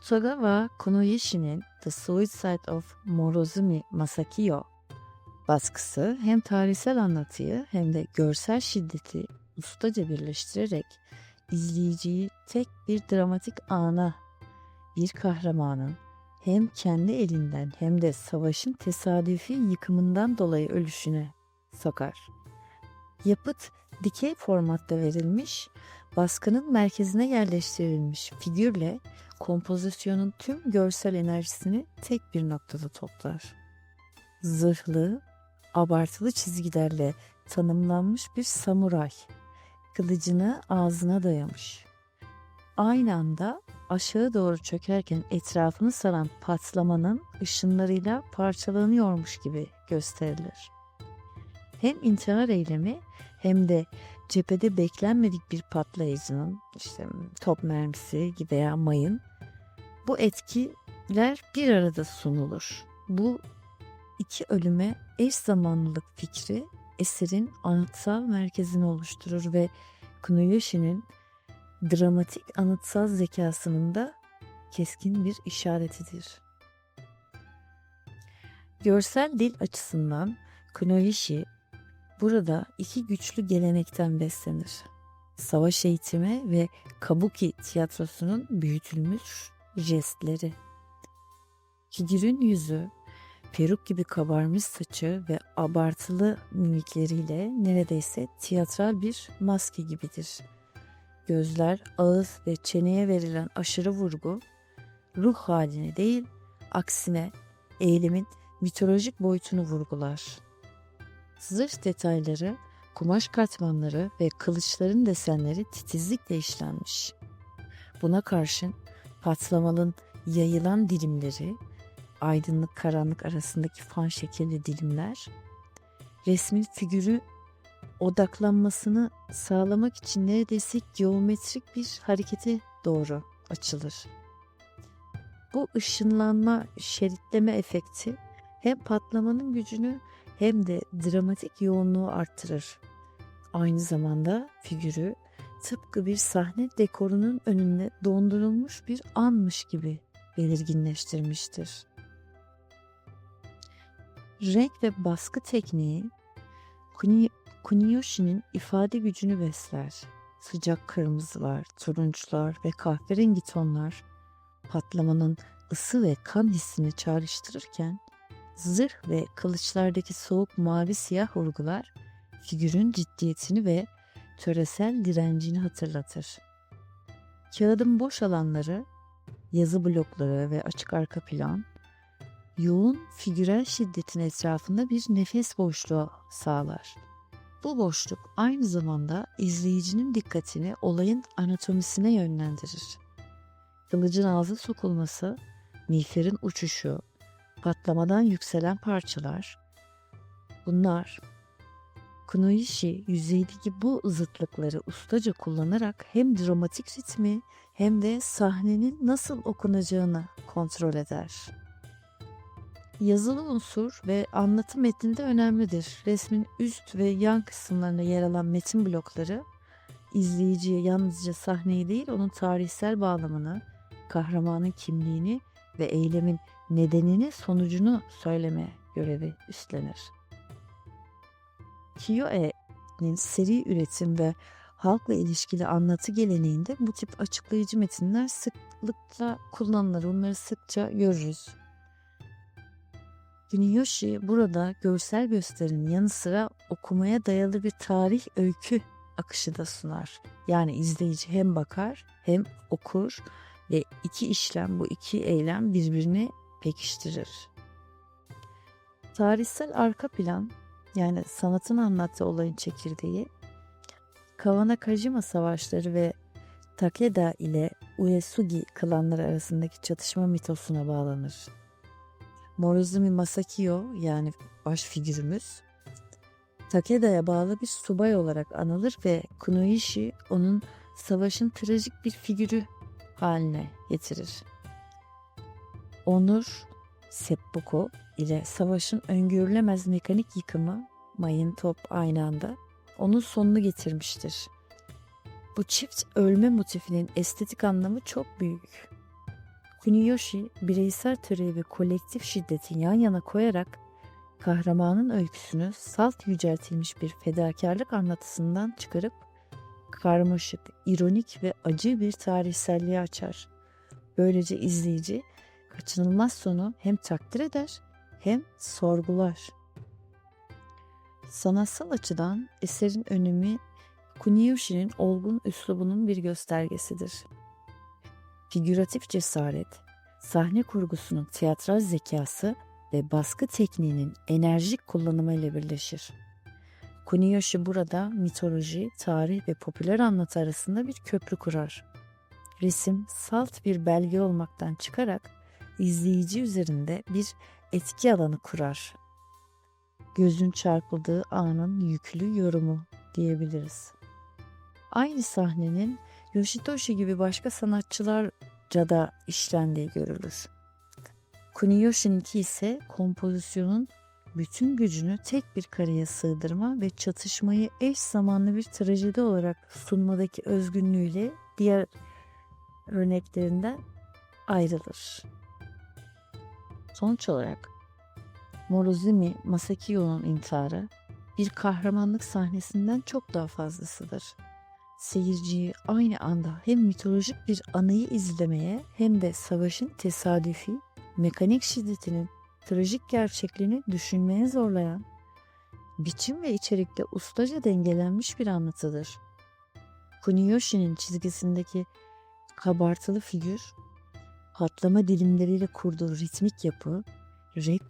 Utagawa Kunoyeshi'nin The Suicide of Morozumi Masakio baskısı hem tarihsel anlatıyı hem de görsel şiddeti ustaca birleştirerek izleyiciyi tek bir dramatik ana, bir kahramanın hem kendi elinden hem de savaşın tesadüfi yıkımından dolayı ölüşüne sokar. Yapıt dikey formatta verilmiş, baskının merkezine yerleştirilmiş figürle kompozisyonun tüm görsel enerjisini tek bir noktada toplar. Zırhlı, abartılı çizgilerle tanımlanmış bir samuray, kılıcını ağzına dayamış. Aynı anda aşağı doğru çökerken etrafını saran patlamanın ışınlarıyla parçalanıyormuş gibi gösterilir. Hem intihar eylemi hem de cephede beklenmedik bir patlayıcının işte top mermisi veya mayın bu etkiler bir arada sunulur. Bu iki ölüme eş zamanlılık fikri eserin anıtsal merkezini oluşturur ve Kunoyoshi'nin dramatik anıtsal zekasının da keskin bir işaretidir. Görsel dil açısından Kunoishi burada iki güçlü gelenekten beslenir. Savaş eğitimi ve kabuki tiyatrosunun büyütülmüş jestleri. Figürün yüzü, peruk gibi kabarmış saçı ve abartılı mimikleriyle neredeyse tiyatral bir maske gibidir. Gözler, ağız ve çeneye verilen aşırı vurgu, ruh haline değil, aksine eğilimin mitolojik boyutunu vurgular. Zırh detayları, kumaş katmanları ve kılıçların desenleri titizlikle işlenmiş. Buna karşın patlamanın yayılan dilimleri, aydınlık karanlık arasındaki fan şekilli dilimler, resmin figürü odaklanmasını sağlamak için neredeyse geometrik bir harekete doğru açılır. Bu ışınlanma, şeritleme efekti hem patlamanın gücünü hem de dramatik yoğunluğu arttırır. Aynı zamanda figürü tıpkı bir sahne dekorunun önünde dondurulmuş bir anmış gibi belirginleştirmiştir. Renk ve baskı tekniği Kuni, Kuniyoshi'nin ifade gücünü besler. Sıcak kırmızılar, turunçlar ve kahverengi tonlar patlamanın ısı ve kan hissini çağrıştırırken zırh ve kılıçlardaki soğuk mavi siyah vurgular figürün ciddiyetini ve töresel direncini hatırlatır. Kağıdın boş alanları, yazı blokları ve açık arka plan, yoğun figürel şiddetin etrafında bir nefes boşluğu sağlar. Bu boşluk aynı zamanda izleyicinin dikkatini olayın anatomisine yönlendirir. Kılıcın ağzı sokulması, miğferin uçuşu, patlamadan yükselen parçalar, bunlar Kunoishi yüzeydeki bu zıtlıkları ustaca kullanarak hem dramatik ritmi hem de sahnenin nasıl okunacağını kontrol eder. Yazılı unsur ve anlatı metninde önemlidir. Resmin üst ve yan kısımlarında yer alan metin blokları izleyiciye yalnızca sahneyi değil onun tarihsel bağlamını, kahramanın kimliğini ve eylemin nedenini, sonucunu söyleme görevi üstlenir. Kiyoe'nin seri üretim ve halkla ilişkili anlatı geleneğinde bu tip açıklayıcı metinler sıklıkla kullanılır. Bunları sıkça görürüz. Kuniyoshi burada görsel gösterinin yanı sıra okumaya dayalı bir tarih öykü akışı da sunar. Yani izleyici hem bakar hem okur ve iki işlem bu iki eylem birbirini pekiştirir. Tarihsel arka plan yani sanatın anlattığı olayın çekirdeği Kawana Kajima savaşları ve Takeda ile Uesugi klanları arasındaki çatışma mitosuna bağlanır. Morozumi Masakio yani baş figürümüz Takeda'ya bağlı bir subay olarak anılır ve Kunoishi onun savaşın trajik bir figürü haline getirir. Onur Seppuku ile savaşın öngörülemez mekanik yıkımı mayın top aynı anda onun sonunu getirmiştir. Bu çift ölme motifinin estetik anlamı çok büyük. Kuniyoshi bireysel teori ve kolektif şiddeti yan yana koyarak kahramanın öyküsünü salt yüceltilmiş bir fedakarlık anlatısından çıkarıp karmaşık, ironik ve acı bir tarihselliğe açar. Böylece izleyici kaçınılmaz sonu hem takdir eder hem sorgular. Sanatsal açıdan eserin önemi Kuniyoshi'nin olgun üslubunun bir göstergesidir. Figüratif cesaret, sahne kurgusunun tiyatral zekası ve baskı tekniğinin enerjik kullanımıyla birleşir. Kuniyoshi burada mitoloji, tarih ve popüler anlatı arasında bir köprü kurar. Resim salt bir belge olmaktan çıkarak izleyici üzerinde bir etki alanı kurar. Gözün çarpıldığı anın yüklü yorumu diyebiliriz. Aynı sahnenin Yoshitoshi gibi başka sanatçılarca da işlendiği görülür. Kuniyoshi'ninki ise kompozisyonun bütün gücünü tek bir kareye sığdırma ve çatışmayı eş zamanlı bir trajedi olarak sunmadaki özgünlüğüyle diğer örneklerinden ayrılır. Sonuç olarak Morozumi Masakiyo'nun intiharı bir kahramanlık sahnesinden çok daha fazlasıdır. Seyirciyi aynı anda hem mitolojik bir anıyı izlemeye hem de savaşın tesadüfi, mekanik şiddetinin trajik gerçekliğini düşünmeye zorlayan, biçim ve içerikte ustaca dengelenmiş bir anlatıdır. Kuniyoshi'nin çizgisindeki kabartılı figür, patlama dilimleriyle kurduğu ritmik yapı, renk,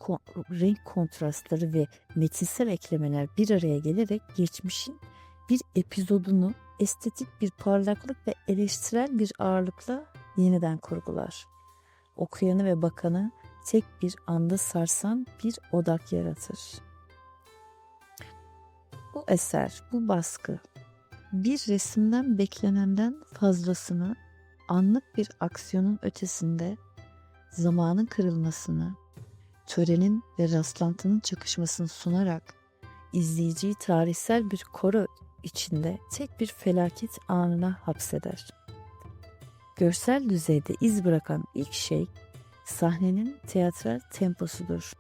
renk kontrastları ve metinsel eklemeler bir araya gelerek geçmişin bir epizodunu estetik bir parlaklık ve eleştirel bir ağırlıkla yeniden kurgular. Okuyanı ve bakanı tek bir anda sarsan bir odak yaratır. Bu eser, bu baskı bir resimden beklenenden fazlasını anlık bir aksiyonun ötesinde zamanın kırılmasını, törenin ve rastlantının çakışmasını sunarak izleyiciyi tarihsel bir koro içinde tek bir felaket anına hapseder. Görsel düzeyde iz bırakan ilk şey sahnenin teatral temposudur.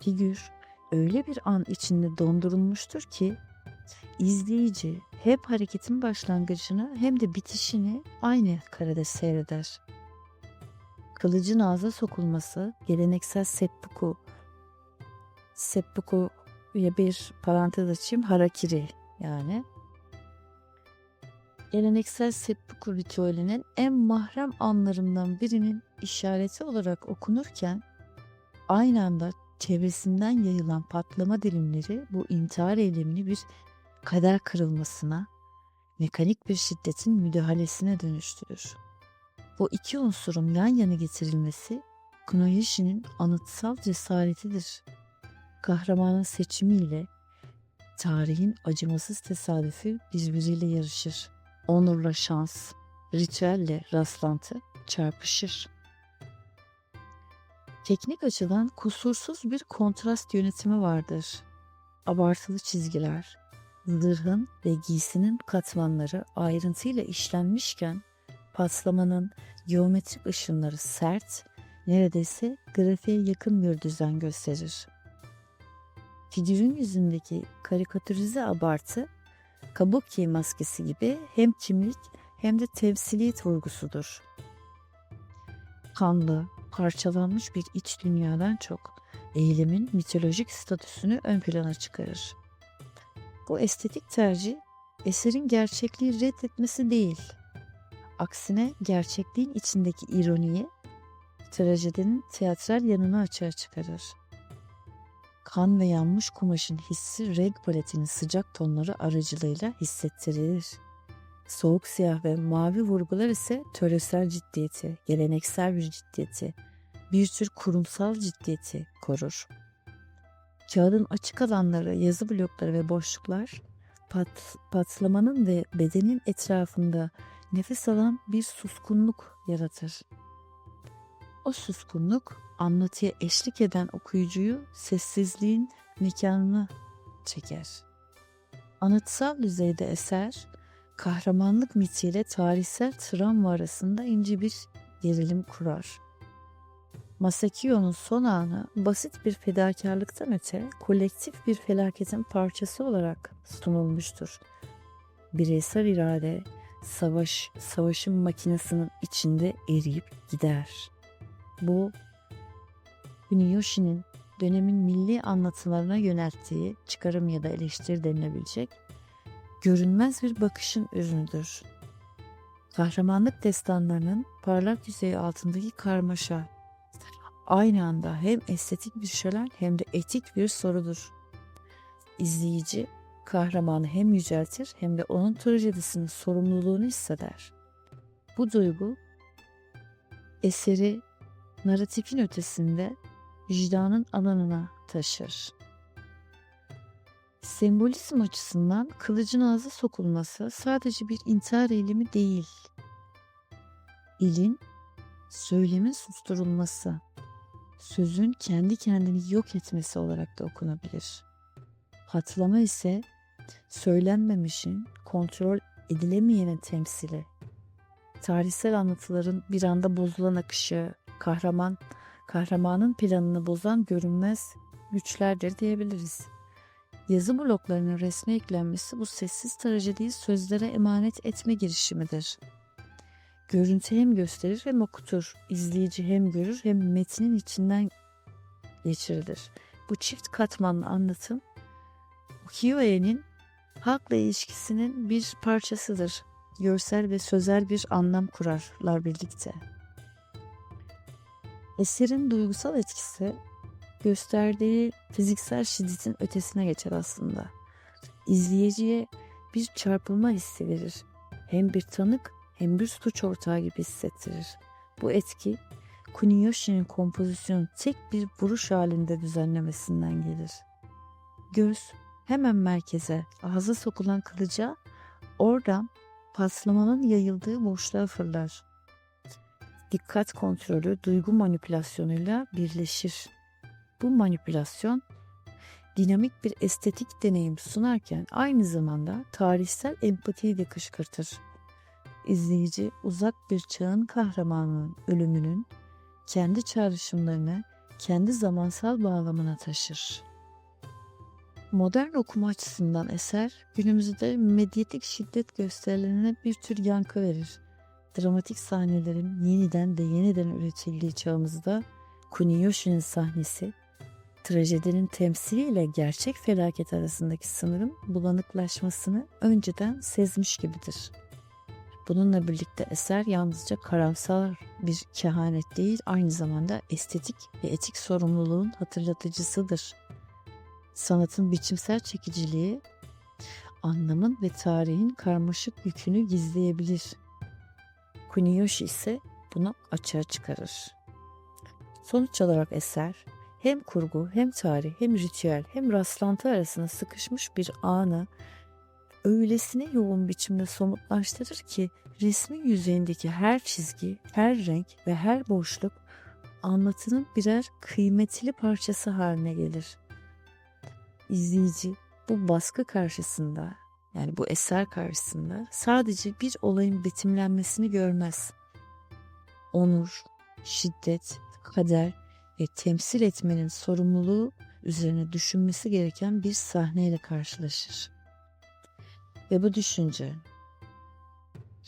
Figür öyle bir an içinde dondurulmuştur ki izleyici hep hareketin başlangıcını hem de bitişini aynı karede seyreder. Kılıcın ağza sokulması geleneksel seppuku seppuku bir parantez açayım harakiri yani geleneksel seppuku ritüelinin en mahrem anlarından birinin işareti olarak okunurken aynı anda çevresinden yayılan patlama dilimleri bu intihar eylemini bir kader kırılmasına, mekanik bir şiddetin müdahalesine dönüştürür. Bu iki unsurun yan yana getirilmesi Kunoyashi'nin anıtsal cesaretidir. Kahramanın seçimiyle tarihin acımasız tesadüfü birbiriyle yarışır. Onurla şans, ritüelle rastlantı çarpışır. Teknik açıdan kusursuz bir kontrast yönetimi vardır. Abartılı çizgiler, zırhın ve giysinin katmanları ayrıntıyla işlenmişken patlamanın geometrik ışınları sert, neredeyse grafiğe yakın bir düzen gösterir. Figürün yüzündeki karikatürize abartı, kabuki maskesi gibi hem kimlik hem de temsiliyet vurgusudur. Kanlı, parçalanmış bir iç dünyadan çok eylemin mitolojik statüsünü ön plana çıkarır. Bu estetik tercih eserin gerçekliği reddetmesi değil. Aksine gerçekliğin içindeki ironiyi trajedinin teatral yanını açığa çıkarır. Kan ve yanmış kumaşın hissi renk paletinin sıcak tonları aracılığıyla hissettirilir. Soğuk siyah ve mavi vurgular ise töresel ciddiyeti, geleneksel bir ciddiyeti, bir tür kurumsal ciddiyeti korur. Kağıdın açık alanları, yazı blokları ve boşluklar pat, patlamanın ve bedenin etrafında nefes alan bir suskunluk yaratır. O suskunluk anlatıya eşlik eden okuyucuyu sessizliğin mekanına çeker. Anıtsal düzeyde eser, kahramanlık mitiyle tarihsel travma arasında ince bir gerilim kurar. Masakio'nun son anı basit bir fedakarlıktan öte kolektif bir felaketin parçası olarak sunulmuştur. Bireysel irade savaş, savaşın makinesinin içinde eriyip gider. Bu Kuniyoshi'nin dönemin milli anlatılarına yönelttiği çıkarım ya da eleştiri denilebilecek görünmez bir bakışın ürünüdür. Kahramanlık destanlarının parlak yüzeyi altındaki karmaşa aynı anda hem estetik bir şölen hem de etik bir sorudur. İzleyici kahramanı hem yüceltir hem de onun trajedisinin sorumluluğunu hisseder. Bu duygu eseri narratifin ötesinde vicdanın alanına taşır. Sembolizm açısından kılıcın ağza sokulması sadece bir intihar eylemi değil. İlin, söylemin susturulması, sözün kendi kendini yok etmesi olarak da okunabilir. Hatlama ise söylenmemişin, kontrol edilemeyenin temsili. Tarihsel anlatıların bir anda bozulan akışı, kahraman, kahramanın planını bozan görünmez güçlerdir diyebiliriz. Yazı bloklarının resme eklenmesi bu sessiz trajediyi sözlere emanet etme girişimidir. Görüntü hem gösterir hem okutur. İzleyici hem görür hem metnin içinden geçirilir. Bu çift katmanlı anlatım Ukiyo-e'nin halkla ilişkisinin bir parçasıdır. Görsel ve sözel bir anlam kurarlar birlikte. Eserin duygusal etkisi gösterdiği fiziksel şiddetin ötesine geçer aslında. İzleyiciye bir çarpılma hissi verir. Hem bir tanık hem bir suç ortağı gibi hissettirir. Bu etki Kuniyoshi'nin kompozisyonu tek bir vuruş halinde düzenlemesinden gelir. Göz hemen merkeze, ağza sokulan kılıca oradan paslamanın yayıldığı boşluğa fırlar. Dikkat kontrolü duygu manipülasyonuyla birleşir. Bu manipülasyon dinamik bir estetik deneyim sunarken aynı zamanda tarihsel empatiyi de kışkırtır. İzleyici uzak bir çağın kahramanının ölümünün kendi çağrışımlarını kendi zamansal bağlamına taşır. Modern okuma açısından eser günümüzde medyatik şiddet gösterilerine bir tür yankı verir. Dramatik sahnelerin yeniden de yeniden üretildiği çağımızda Kuniyoshi'nin sahnesi trajedinin temsiliyle gerçek felaket arasındaki sınırın bulanıklaşmasını önceden sezmiş gibidir. Bununla birlikte eser yalnızca karamsar bir kehanet değil, aynı zamanda estetik ve etik sorumluluğun hatırlatıcısıdır. Sanatın biçimsel çekiciliği, anlamın ve tarihin karmaşık yükünü gizleyebilir. Kuniyoshi ise bunu açığa çıkarır. Sonuç olarak eser hem kurgu hem tarih hem ritüel hem rastlantı arasında sıkışmış bir anı öylesine yoğun biçimde somutlaştırır ki resmin yüzeyindeki her çizgi, her renk ve her boşluk anlatının birer kıymetli parçası haline gelir. İzleyici bu baskı karşısında yani bu eser karşısında sadece bir olayın betimlenmesini görmez. Onur, şiddet, kader ve temsil etmenin sorumluluğu üzerine düşünmesi gereken bir sahneyle karşılaşır. Ve bu düşünce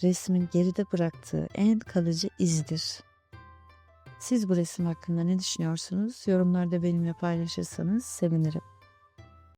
resmin geride bıraktığı en kalıcı izdir. Siz bu resim hakkında ne düşünüyorsunuz? Yorumlarda benimle paylaşırsanız sevinirim.